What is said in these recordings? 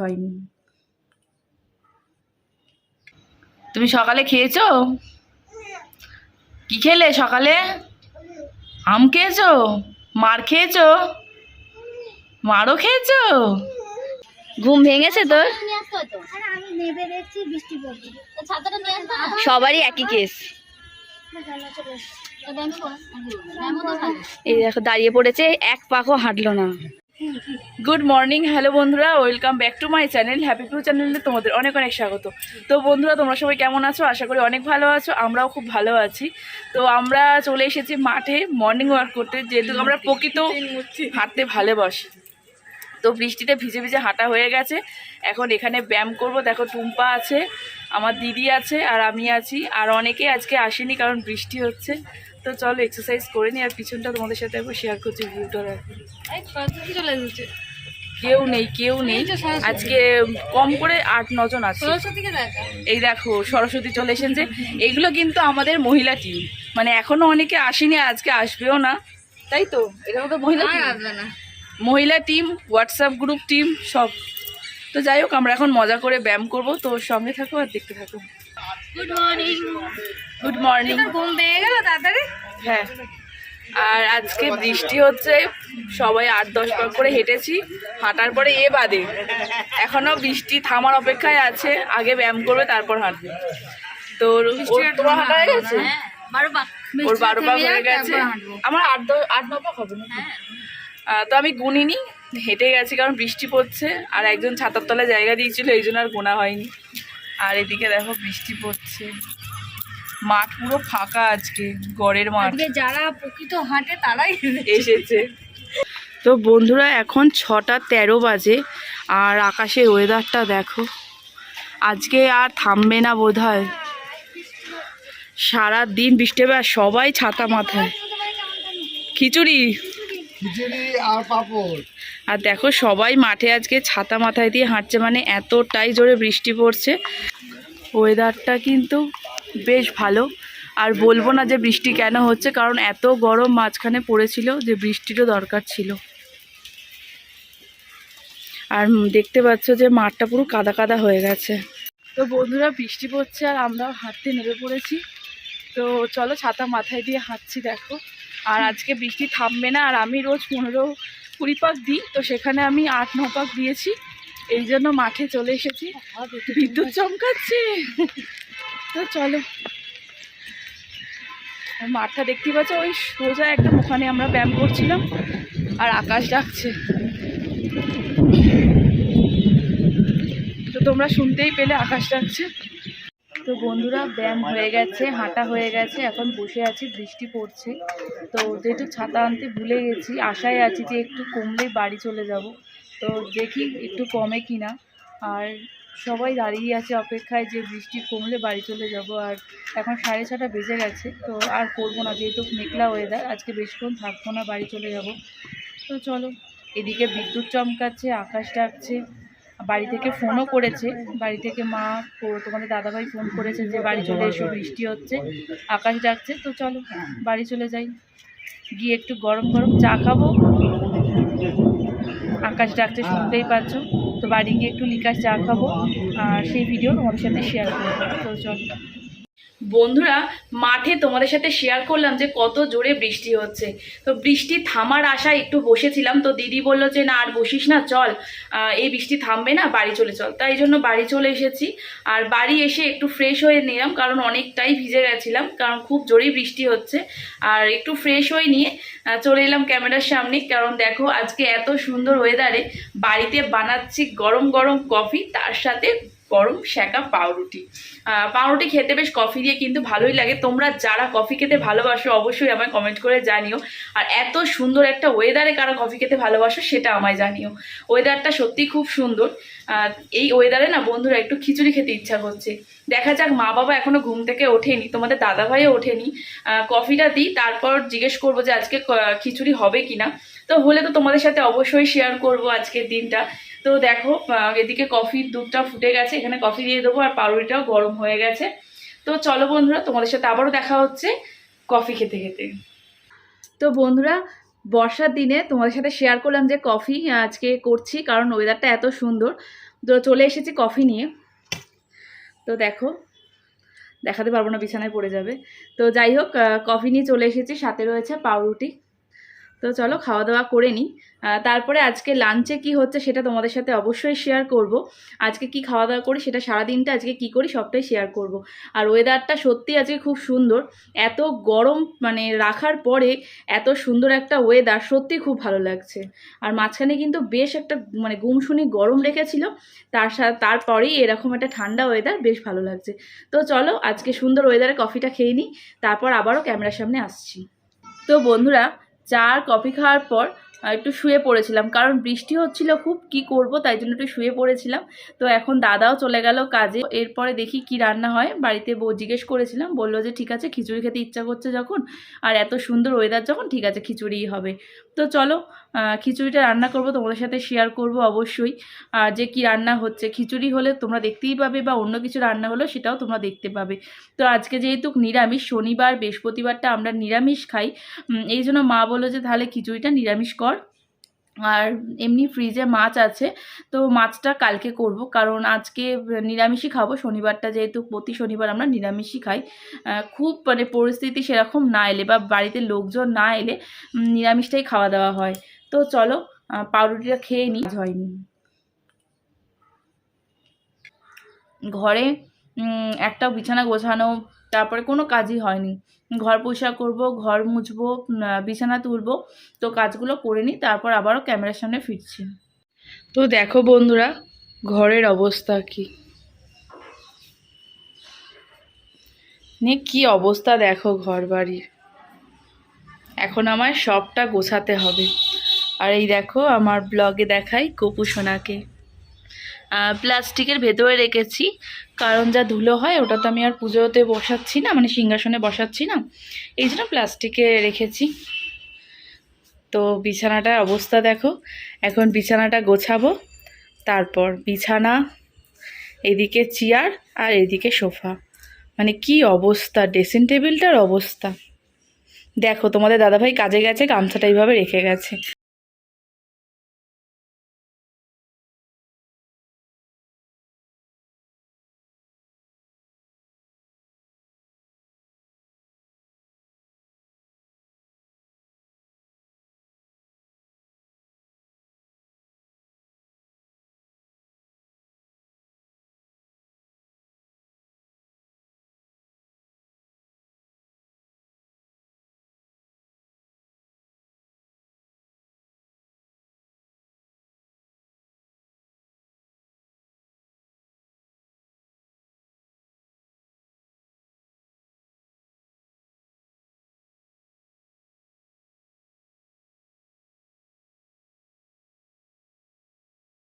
হয়নি। তুমি সকালে খেয়েছো? কি খেলে সকালে? আম খেয়েছো? মার খেয়েছো? মারও খেয়েছো? ঘুম ভেঙেছে তোর? সবারই একই কেস এই দেখো, দাঁড়িয়ে পড়েছে, এক পাকও হাঁটলো না। গুড মর্নিং হ্যালো বন্ধুরা welcome back to my channel happy to চ্যানেলে তোমাদের অনেক অনেক স্বাগত। তো বন্ধুরা, তোমরা সবাই কেমন আছো? আশা করি অনেক ভালো আছো, আমরাও খুব ভালো আছি। তো আমরা চলে এসেছি মাঠে মর্নিং ওয়াক করতে, যেহেতু আমরা প্রকৃত হাঁটতে ভালোবাসি। তো বৃষ্টিতে ভিজে ভিজে হাঁটা হয়ে গেছে। এখন এখানে ব্যায়াম করব। দেখো টুম্পা আছে, আমার দিদি আছে আর আমি আছি। আর অনেকে আজকে আসেনি কারণ বৃষ্টি হচ্ছে। তো চলো এক্সারসাইজ করে নিই আর পিছনটা তোমাদের সাথে একবার শেয়ার করছি ভিউটা দেখো কেউ নেই কেউ নেই। আজকে কম করে আট নজন আছে। এই দেখো সরস্বতী চলে এসেছে। এইগুলো কিন্তু আমাদের মহিলা টিম মানে এখনও অনেকে আসেনি আজকে আসবেও না। তাই তো? এটা তো মহিলা না। মহিলা টিম হোয়াটসঅ্যাপ গ্রুপ টিম সব। তো যাই হোক আমরা এখন মজা করে ব্যায়াম করব। তো সঙ্গে থাকো আর দেখতে থাকো। গুড মর্নিং গুড মর্নিং ঘুম পেয়ে গেল তাড়াতাড়ি? হ্যাঁ। আর আজকে বৃষ্টি হচ্ছে সবাই আট দশ বার করে হেঁটেছি হাঁটার পরে এ বাদে। এখনও বৃষ্টি থামার অপেক্ষায় আছে আগে ব্যায়াম করবে তারপর হাঁটবে। তো তোমার হাঁটা হয়ে গেছে? হ্যাঁ ওর বারো পাক হয়ে গেছে। আমার আট দশ আট ন পাক হবে না তো আমি গুনিনি হেঁটে গেছি কারণ বৃষ্টি পড়ছে আর একজন ছাতার তলায় জায়গা দিয়েছিল এই জন্য আর গোনা হয়নি। আর এদিকে দেখো বৃষ্টি পড়ছে। মাঠ পুরো ফাঁকা আজকে গড়ের মাঠ। যারা প্রকৃত হাঁটে তারাই এসেছে। তো বন্ধুরা এখন ছটা তেরো বাজে আর আকাশের ওয়েদারটা দেখো। আজকে আর থামবে না বোধ হয় সারা দিন বৃষ্টি হবে আর সবাই ছাতা মাথায়। খিচুড়ি। আর আর দেখো সবাই মাঠে আজকে ছাতা মাথায় দিয়ে হাঁটছে মানে এতটাই জোরে বৃষ্টি পড়ছে। ওয়েদারটা কিন্তু বেশ ভালো। আর বলব না যে বৃষ্টি কেন হচ্ছে, কারণ এত গরম মাঝখানে পড়েছিল যে বৃষ্টিরও দরকার ছিল। আর দেখতে পাচ্ছ যে মাঠটা পুরো কাদা কাদা হয়ে গেছে। তো বন্ধুরা, বৃষ্টি পড়ছে আর আমরাও হাঁটতে নেমে পড়েছি। তো চলো ছাতা মাথায় দিয়ে হাঁটছি, দেখো। আর আজকে বৃষ্টি থামবে না, আর আমি রোজ পনেরো কুড়ি পাক দিই, তো সেখানে আমি আট, ন পাক দিয়েছি। এই জন্য মাঠে চলে এসেছি। বিদ্যুৎ চমকাচ্ছে। তো চলো। মাঠটা দেখতে পাচ্ছ, ওই সোজা একদম ওখানে আমরা ব্যায়াম করছিলাম, আর আকাশ ডাকছে। তো তোমরা শুনতেই পেলে আকাশ ডাকছে। তো বন্ধুরা, ব্যায়াম হয়ে গেছে, হাঁটা হয়ে গেছে, এখন বসে আছি, বৃষ্টি পড়ছে। তো যেহেতু ছাতা আনতে ভুলে গেছি, আশায় আছি যে একটু কমলেই বাড়ি চলে যাব। তো দেখি একটু কমে কিনা। আর সবাই দাঁড়িয়ে আছে অপেক্ষায় যে বৃষ্টি কমলে বাড়ি চলে যাব। আর এখন সাড়ে ছটা বেজে গেছে, তো আর করব না, যেহেতু মেঘলা ওয়েদার আজকে বেশিক্ষণ থাকব না, বাড়ি চলে যাব। তো চলো, এদিকে বিদ্যুৎ চমকাচ্ছে, আকাশ ডাকছে। বাড়ি থেকে ফোনও করেছে। বাড়ি থেকে মা তোমাদের দাদাভাই ফোন করেছে যে বাড়ি চলে এসো, বৃষ্টি হচ্ছে, আকাশ ডাকছে, তো চলো বাড়ি চলে যাই। গিয়ে একটু গরম গরম চা খাব। আকাশ ডাকছে, শুনতেই পাচ্ছ। তো বাড়ি গিয়ে একটু লিকাশ চা খাব। আর সেই ভিডিও তোমাদের সাথে শেয়ার করব। তো চলো। বন্ধুরা, মাঠে তোমাদের সাথে শেয়ার করলাম যে কত জোরে বৃষ্টি হচ্ছে। তো বৃষ্টি থামার আশায় একটু বসেছিলাম, তো দিদি বলল যে, না, আর বসিস না, চল। এই বৃষ্টি থামবে না, বাড়ি চলে চল। তাই জন্য বাড়ি চলে এসেছি। আর বাড়ি এসে একটু ফ্রেশ হয়ে নিলাম, কারণ অনেকটাই ভিজে গেছিলাম, কারণ খুব জোরেই বৃষ্টি হচ্ছে। আর একটু ফ্রেশ হয়ে নিয়ে চলে এলাম ক্যামেরার সামনে, কারণ দেখো আজকে এত সুন্দর ওয়েদারে বাড়িতে বানাচ্ছি গরম গরম কফি তার সাথে গরম শ্যাকা পাউরুটি। পাউরুটি খেতে বেশ কফি দিয়ে কিন্তু ভালোই লাগে। তোমরা যারা কফি খেতে ভালোবাসো, অবশ্যই আমায় কমেন্ট করে জানিও। আর এত সুন্দর একটা ওয়েদারে কারা কফি খেতে ভালোবাসো, সেটা আমায় জানিও। ওয়েদারটা সত্যিই খুব সুন্দর। এই ওয়েদারে না বন্ধুরা একটু খিচুড়ি খেতে ইচ্ছা করছে। দেখা যাক, মা বাবা এখনও ঘুম থেকে ওঠেনি, তোমাদের দাদা ভাইও ওঠেনি। কফিটা দিই, তারপর জিজ্ঞেস করব যে আজকে খিচুড়ি হবে কিনা। তো হলে তো তোমাদের সাথে অবশ্যই শেয়ার করব আজকের দিনটা। তো দেখো এদিকে কফির দুধটা ফুটে গেছে, এখানে কফি দিয়ে দেবো, আর পাউরুটিটাও গরম হয়ে গেছে। তো চলো বন্ধুরা, তোমাদের সাথে আবারও দেখা হচ্ছে কফি খেতে খেতে। তো বন্ধুরা, বর্ষার দিনে তোমাদের সাথে শেয়ার করলাম যে কফি আজকে করছি, কারণ ওয়েদারটা এত সুন্দর। তো চলে এসেছি কফি নিয়ে। তো দেখো, দেখাতে পারব না, বিছানায় পড়ে যাবে। তো যাই হোক কফি নিয়ে চলে এসেছি, সাথে রয়েছে পাউরুটি। তো চলো খাওয়া দাওয়া করে নিই। তারপরে আজকে লাঞ্চে কি হচ্ছে সেটা তোমাদের সাথে অবশ্যই শেয়ার করব। আজকে কি খাওয়া দাওয়া করি, সেটা সারাদিনটা আজকে কি করি সবটাই শেয়ার করব। আর ওয়েদারটা সত্যি আজকে খুব সুন্দর। এত গরম মানে রাখার পরে এত সুন্দর একটা ওয়েদার সত্যি খুব ভালো লাগছে। আর মাঝখানে কিন্তু বেশ একটা মানে গুমশুনি গরম রেখেছিল। তার সাথে তারপরেই এরকম একটা ঠান্ডা ওয়েদার বেশ ভালো লাগছে। তো চলো আজকে সুন্দর ওয়েদারে কফিটা খেয়ে নিই। তারপর আবারও ক্যামেরার সামনে আসছি। তো বন্ধুরা চা আর কফি খাওয়ার পর একটু শুয়ে পড়েছিলাম। কারণ বৃষ্টি হচ্ছিল খুব, কি করব? তাই জন্য একটু শুয়ে পড়েছিলাম। তো এখন দাদাও চলে গেল কাজে। এরপরে দেখি কি রান্না হয়। বাড়িতে বউ জিজ্ঞেস করেছিলাম, বলল যে, ঠিক আছে, খিচুড়ি খেতে ইচ্ছা করছে যখন, আর এত সুন্দর ওয়েদার যখন, ঠিক আছে, খিচুড়িই হবে। তো চলো খিচুড়িটা রান্না করব, তোমাদের সাথে শেয়ার করব অবশ্যই। আর যে কি রান্না হচ্ছে, খিচুড়ি হলে তোমরা দেখতেই পাবে বা অন্য কিছু রান্না হলেও সেটাও তোমরা দেখতে পাবে। তো আজকে যেহেতু নিরামিষ, শনিবার, বৃহস্পতিবারটা আমরা নিরামিষ খাই এই জন্য মা বলল যে, তাহলে খিচুড়িটা নিরামিষ কর। আর এমনি ফ্রিজে মাছ আছে, তো মাছটা কালকে করব। কারণ আজকে নিরামিষই খাব। শনিবারটা যেহেতু, প্রতি শনিবার আমরা নিরামিষই খাই। খুব মানে পরিস্থিতি সেরকম না এলে বা বাড়িতে লোকজন না এলে নিরামিষটাই খাওয়া দাওয়া হয়। তো চলো পাউরুটিটা খেয়ে নিই হয়নি। ঘরে একটা বিছানা গোছানো তারপরে কোনো কাজই হয়নি। ঘর পোষা করব, ঘর মুছবো বিছানা তুলবো, তো কাজগুলো করে নিই, তারপর আবারও ক্যামেরার সামনে ফিরছি। তো দেখো বন্ধুরা, ঘরের অবস্থা কি? নে, কি অবস্থা দেখো ঘর বাড়ির এখন আমার সবটা গোছাতে হবে। আর এই দেখো, আমার ব্লগে দেখাই কপু সোনাকে। প্লাস্টিকের ভেতরে রেখেছি। কারণ যা ধুলো হয়, ওটা তো আমি আর পুজোতে বসাচ্ছি না মানে সিংহাসনে বসাচ্ছি না। এই জন্য প্লাস্টিকে রেখেছি। তো বিছানাটার অবস্থা দেখো। এখন বিছানাটা গোছাবো। তারপর বিছানা, এদিকে চেয়ার আর এদিকে সোফা। মানে কি অবস্থা, ড্রেসিং টেবিলটার অবস্থা। দেখো, তোমাদের দাদাভাই কাজে গেছে, গামছাটা এইভাবে রেখে গেছে।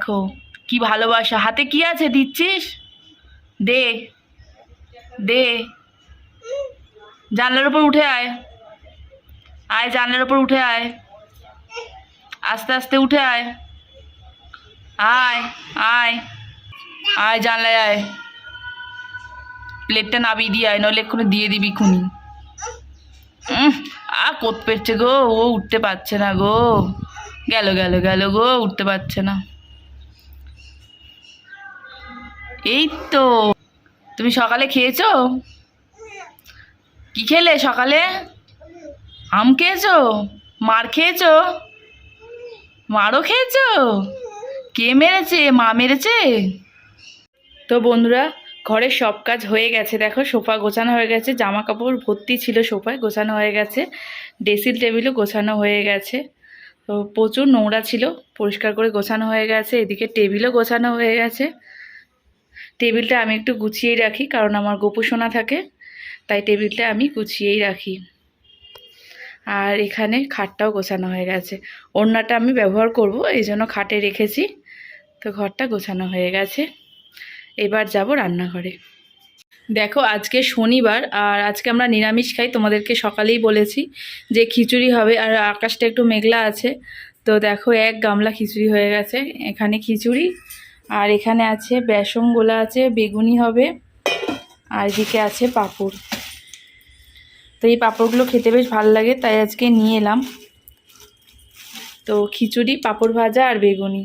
দেখো, কি ভালোবাসা। হাতে কি আছে দিচ্ছিস? দে দে। জানলার উপর উঠে আয়। আয়, জানলার উপর উঠে আয়। আস্তে আস্তে উঠে আয়। আয় আয় আয় জানলায় আয়। প্লেটটা নাবিয়ে দিয়ে আয়, নইলে এক্ষুনি দিয়ে দিবি খুনি। আ কোত পেরছে গো, ও উঠতে পারছে না গো। গেল গেল গেল গো, উঠতে পারছে না। এই তো। তুমি সকালে খেয়েছো? কি খেলে সকালে? আম খেয়েছো? মার খেয়েছো? মারও খেয়েছো? কে মেরেছে? মা মেরেছে? তো বন্ধুরা ঘরের সব কাজ হয়ে গেছে। দেখো, সোফা গোছানো হয়ে গেছে। জামা কাপড় ভর্তি ছিল সোফায়, গোছানো হয়ে গেছে। ড্রেসিং টেবিলও গোছানো হয়ে গেছে। তো প্রচুর নোংরা ছিল, পরিষ্কার করে গোছানো হয়ে গেছে। এদিকে টেবিলও গোছানো হয়ে গেছে। টেবিলটা আমি একটু গুছিয়েই রাখি, কারণ আমার গোপু সোনা থাকে, তাই টেবিলটা আমি গুছিয়েই রাখি। আর এখানে খাটটাও গোছানো হয়ে গেছে। ওড়নাটা আমি ব্যবহার করব, এই জন্য খাটে রেখেছি, তো ঘরটা গোছানো হয়ে গেছে। এবার যাব রান্নাঘরে। দেখো, আজকে শনিবার, আর আজকে আমরা নিরামিষ খাই, তোমাদেরকে সকালেই বলেছি যে খিচুড়ি হবে, আর আকাশটা একটু মেঘলা আছে। তো দেখো, এক গামলা খিচুড়ি হয়ে গেছে। এখানে খিচুড়ি আর এখানে আছে বেসন গোলা আছে, বেগুনি হবে, আর এদিকে আছে পাপড়। তো এই পাঁপড়গুলো খেতে বেশ ভালো লাগে, তাই আজকে নিয়ে এলাম। তো খিচুড়ি, পাঁপড় ভাজা আর বেগুনি।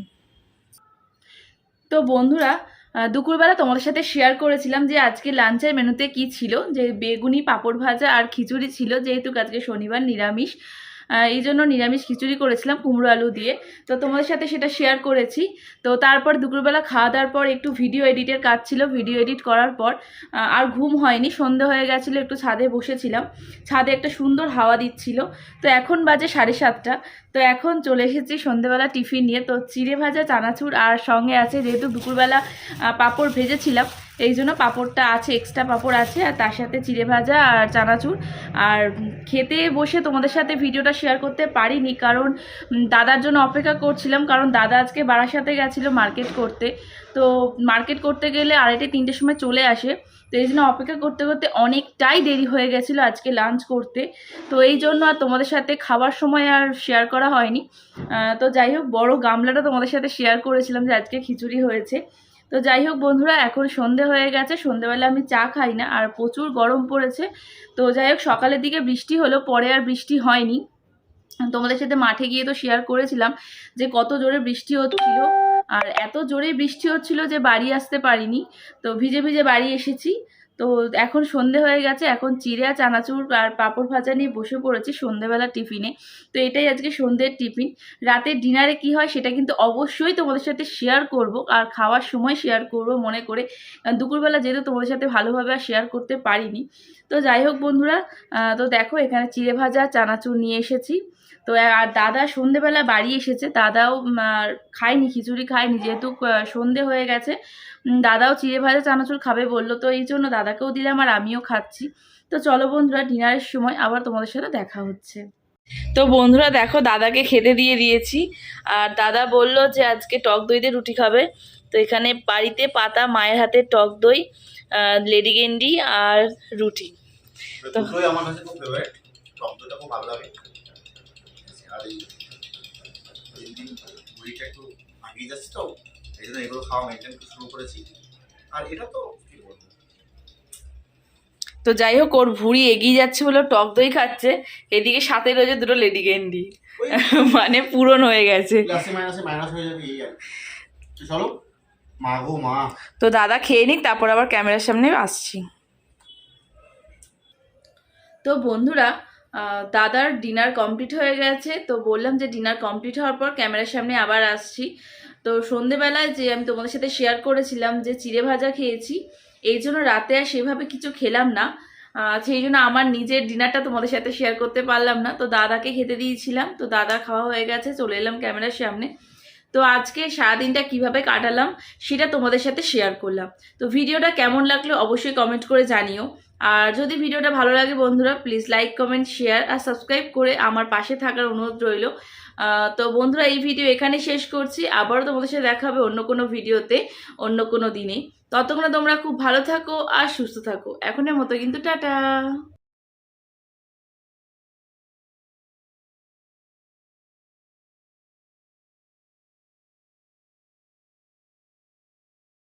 তো বন্ধুরা দুপুরবেলা তোমাদের সাথে শেয়ার করেছিলাম যে আজকে লাঞ্চের মেনুতে কি ছিল, যে বেগুনি, পাঁপড় ভাজা আর খিচুড়ি ছিল, যেহেতু আজকে শনিবার নিরামিষ। এই জন্য নিরামিষ খিচুড়ি করেছিলাম কুমড়ো আলু দিয়ে। তো তোমাদের সাথে সেটা শেয়ার করেছি। তো তারপর দুপুরবেলা খাওয়া দাওয়ার পর একটু ভিডিও এডিটের কাজ ছিল। ভিডিও এডিট করার পর আর ঘুম হয়নি। সন্ধে হয়ে গেছিল, একটু ছাদে বসেছিলাম। ছাদে একটা সুন্দর হাওয়া দিচ্ছিল। তো এখন বাজে সাড়ে সাতটা। তো এখন চলে এসেছি সন্ধেবেলা টিফিন নিয়ে। তো চিড়ে ভাজা, চানাচুর, আর সঙ্গে আছে যেহেতু দুপুরবেলা পাঁপড় ভেজেছিলাম এই জন্য পাঁপড়টা আছে এক্সট্রা পাঁপড় আছে, আর তার সাথে চিড়ে ভাজা আর চানাচুর। আর খেতে বসে তোমাদের সাথে ভিডিওটা শেয়ার করতে পারিনি, কারণ দাদার জন্য অপেক্ষা করছিলাম, কারণ দাদা আজকে বারাসাতে গেছিল মার্কেট করতে। তো মার্কেট করতে গেলে আড়াইটে তিনটের সময় চলে আসে। তো এই জন্য অপেক্ষা করতে করতে অনেকটাই দেরি হয়ে গেছিল আজকে লাঞ্চ করতে। তো এই জন্য আর তোমাদের সাথে খাবার সময় আর শেয়ার করা হয়নি। তো যাই হোক, বড় গামলাটা তোমাদের সাথে শেয়ার করেছিলাম যে আজকে খিচুড়ি হয়েছে। তো যাই হোক বন্ধুরা, এখন সন্ধে হয়ে গেছে। সন্ধেবেলা আমি চা খাই না, আর প্রচুর গরম পড়েছে। তো যাই হোক, সকালের দিকে বৃষ্টি হলো, পরে আর বৃষ্টি হয়নি। তোমাদের সাথে মাঠে গিয়ে তো শেয়ার করেছিলাম যে কত জোরে বৃষ্টি হচ্ছিল, আর এত জোরে বৃষ্টি হচ্ছিল যে বাড়ি আসতে পারিনি। তো ভিজে ভিজে বাড়ি এসেছি। তো এখন সন্ধে হয়ে গেছে, এখন চিড়ে আর চানাচুর আর পাঁপড় ভাজা নিয়ে বসে পড়েছি সন্ধেবেলা টিফিনে তো এটাই আজকে সন্ধ্যের টিফিন। রাতের ডিনারে কি হয় সেটা কিন্তু অবশ্যই তোমাদের সাথে শেয়ার করব আর খাওয়ার সময় শেয়ার করব মনে করে। দুপুরবেলা যেহেতু তোমাদের সাথে ভালোভাবে আর শেয়ার করতে পারিনি। তো যাই হোক বন্ধুরা তো দেখো এখানে চিড়ে ভাজা, চানাচুর নিয়ে এসেছি। তো আর দাদা সন্ধেবেলা বাড়ি এসেছে। দাদাও খায়নি, খিচুড়ি খায়নি, যেহেতু সন্ধে হয়ে গেছে। দাদাও চিড়ে ভাজা চানাচুর খাবে বলল, তো এই জন্য দাদাকেও দিলাম আর আমিও খাচ্ছি। তো চলো বন্ধুরা, ডিনারের সময় আবার তোমাদের সাথে দেখা হচ্ছে। তো বন্ধুরা, দেখো, দাদাকে খেতে দিয়ে দিয়েছি। আর দাদা বলল যে, আজকে টক দই দিয়ে রুটি খাবে। তো এখানে বাড়িতে পাতা, মায়ের হাতে টক দই লেডি গেন্ডি আর রুটি। তো- আমার কাছে খুব ফেভারিট টক দইটা খুব ভালো লাগে। আর এই দিন দিন মুড়িটা একটু আগিয়ে যাচ্ছে তো এই জন্য এগুলো খাওয়া মেনটেন শুরু করেছি। আর এটা তো কি বলব? তো যাই হোক ওর ভুঁড়ি এগিয়ে যাচ্ছে বলে টক দই খাচ্ছে। এদিকে সাথে রয়েছে দুটো লেডি গেন্ডি ওই মানে পূরণ হয়ে গেছে। প্লাসে মাইনাসে মাইনাস হয়ে যাবে এই আর কি। তো দাদা খেয়ে নিক তারপর আবার ক্যামেরার সামনে আসছি। তো বন্ধুরা দাদার ডিনার কমপ্লিট হয়ে গেছে। তো বললাম যে ডিনার কমপ্লিট হওয়ার পর ক্যামেরার সামনে আবার আসছি। তো সন্ধেবেলায় যে আমি তোমাদের সাথে শেয়ার করেছিলাম যে চিড়ে ভাজা খেয়েছি, এই জন্য রাতে আর সেভাবে কিছু খেলাম না। সেই জন্য আমার নিজের ডিনারটা তোমাদের সাথে শেয়ার করতে পারলাম না। তো দাদাকে খেতে দিয়েছিলাম। তো দাদা খাওয়া হয়ে গেছে, চলে এলাম ক্যামেরার সামনে। তো আজকে সারাদিনটা কীভাবে কাটালাম, সেটা তোমাদের সাথে শেয়ার করলাম। তো ভিডিওটা কেমন লাগল অবশ্যই কমেন্ট করে জানিও। আর যদি ভিডিওটা ভালো লাগে বন্ধুরা প্লিজ লাইক কমেন্ট শেয়ার আর সাবস্ক্রাইব করে আমার পাশে থাকার অনুরোধ রইল। তো বন্ধুরা, এই ভিডিও এখানে শেষ করছি। আবারও তোমাদের সাথে দেখা হবে অন্য কোনো ভিডিওতে, অন্য কোনো দিনে। ততক্ষণে তোমরা খুব ভালো থাকো আর সুস্থ থাকো। এখনের মতো কিন্তু টাটা।